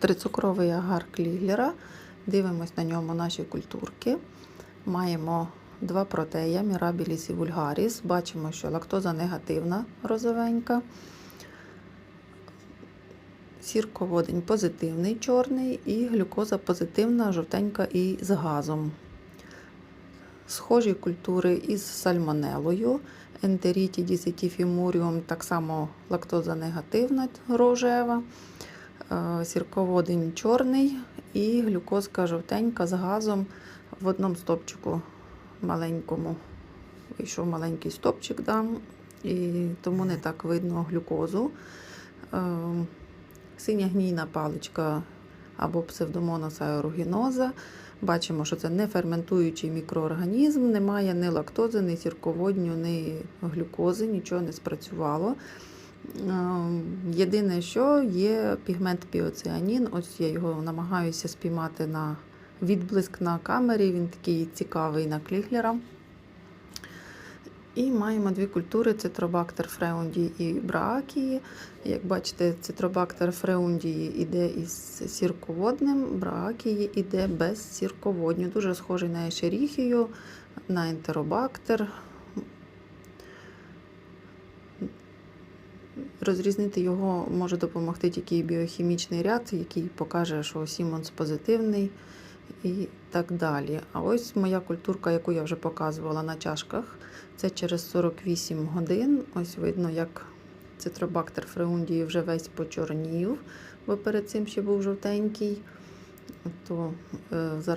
трицукровий агар кліглера. Дивимось на ньому наші культурки. Маємо два протея Mirabilis і Vulgaris. Бачимо, що лактоза негативна розовенька. Сірководень позитивний чорний і глюкоза позитивна, жовтенька і з газом. Схожі культури із сальмонелою. Enteriti dissetifimurium, так само лактоза негативна рожева, сірководень чорний і глюкозка жовтенька з газом в одному стопчику маленькому. Вийшов маленький стопчик, да, і тому не так видно глюкозу. Е, Синя гнійна паличка або псевдомонас аерогіноза. Бачимо, що це не ферментуючий мікроорганізм, немає ні лактози, ні сірководню, ні глюкози, нічого не спрацювало. Е, Єдине, що є пігмент піоціанін. Ось я його намагаюся спіймати на відблиск на камері. Він такий цікавий на кліглера. І маємо дві культури: цитробактер фреундії і браакії. Як бачите, цитробактер фреундії йде із сірководним, браакії йде без сірководню. Дуже схожий на ешеріхію, на ентеробактер. Розрізнити його може допомогти тільки біохімічний ряд, який покаже, що Сімонс позитивний і так далі. А ось моя культурка, яку я вже показувала на чашках, це через 48 годин. Ось видно, як цитробактер фреундії вже весь почорнів, бо перед цим ще був жовтенький. То е, зараз